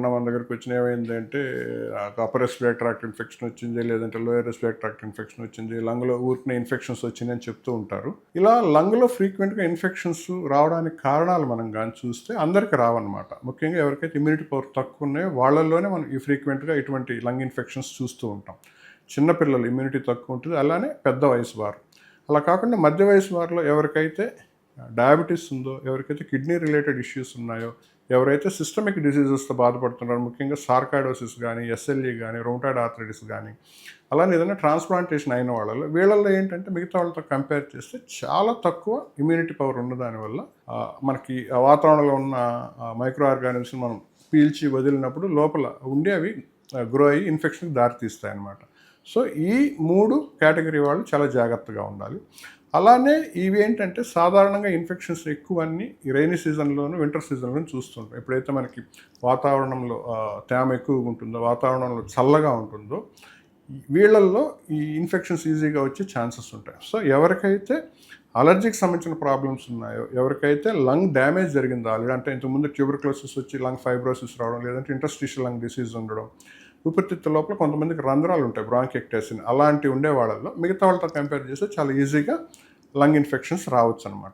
ఎవరన్నా మన దగ్గరికి వచ్చిన ఏమైంది అంటే అప్పర్ రెస్పిరేట్ ట్రాక్ట్ ఇన్ఫెక్షన్ వచ్చింది లేదంటే లోయర్ రెస్పిరేట్ ట్రాక్ట్ ఇన్ఫెక్షన్ వచ్చింది లంగ్లో ఊరికిన ఇన్ఫెక్షన్స్ వచ్చింది అని చెప్తూ ఉంటారు. ఇలా లంగ్లో ఫ్రీక్వెంట్గా ఇన్ఫెక్షన్స్ రావడానికి కారణాలు మనం కానీ చూస్తే అందరికీ రావన్నమాట. ముఖ్యంగా ఎవరికైతే ఇమ్యూనిటీ పవర్ తక్కువ ఉన్నాయో వాళ్ళల్లోనే మనం ఈ ఫ్రీక్వెంట్గా ఇటువంటి లంగ్ ఇన్ఫెక్షన్స్ చూస్తూ ఉంటాం. చిన్నపిల్లలు ఇమ్యూనిటీ తక్కువ ఉంటుంది అలానే పెద్ద వయసు వారు. అలా కాకుండా మధ్య వయసు వారిలో ఎవరికైతే డయాబెటీస్ ఉందో ఎవరికైతే కిడ్నీ రిలేటెడ్ ఇష్యూస్ ఉన్నాయో ఎవరైతే సిస్టమిక్ డిసీజెస్తో బాధపడుతున్నారో ముఖ్యంగా సార్కాడోసిస్ కానీ ఎస్ఎల్ఈ కానీ రొమటాయిడ్ ఆర్థరైటిస్ కానీ అలానే ఏదైనా ట్రాన్స్ప్లాంటేషన్ అయిన వాళ్ళలో వీళ్ళల్లో ఏంటంటే మిగతా వాళ్ళతో కంపేర్ చేస్తే చాలా తక్కువ ఇమ్యూనిటీ పవర్ ఉన్న దానివల్ల మనకి వాతావరణంలో ఉన్న మైక్రో ఆర్గానిజమ్స్ మనం పీల్చి వదిలినప్పుడు లోపల ఉండి అవి గ్రో అయ్యి ఇన్ఫెక్షన్కి దారితీస్తాయి అన్నమాట సో ఈ మూడు కేటగిరీ వాళ్ళు చాలా జాగ్రత్తగా ఉండాలి. అలానే ఇవి ఏంటంటే సాధారణంగా ఇన్ఫెక్షన్స్ ఎక్కువ అన్ని ఈ రైనీ సీజన్లోను వింటర్ సీజన్లోను చూస్తుంటాం. ఎప్పుడైతే మనకి వాతావరణంలో తేమ ఎక్కువగా ఉంటుందో వాతావరణంలో చల్లగా ఉంటుందో వీళ్ళల్లో ఈ ఇన్ఫెక్షన్స్ ఈజీగా వచ్చే ఛాన్సెస్ ఉంటాయి. సో ఎవరికైతే అలర్జీకి సంబంధించిన ప్రాబ్లమ్స్ ఉన్నాయో ఎవరికైతే లంగ్ డ్యామేజ్ జరిగిందో ఆల్రెడీ అంటే ఇంతకుముందు ట్యూబర్క్లోసిస్ వచ్చి లంగ్ ఫైబ్రోసిస్ రావడం లేదంటే ఇంటర్స్టిషియల్ లంగ్ డిసీజ్ ఉండడం ఊపిరితిత్తుల లోపల కొంతమందికి రంధ్రాలు ఉంటాయి బ్రాంకెక్టేసిన్ అలాంటివి ఉండే వాళ్ళల్లో మిగతా వాళ్ళతో కంపేర్ చేస్తే చాలా ఈజీగా లంగ్ ఇన్ఫెక్షన్స్ రావచ్చు అనమాట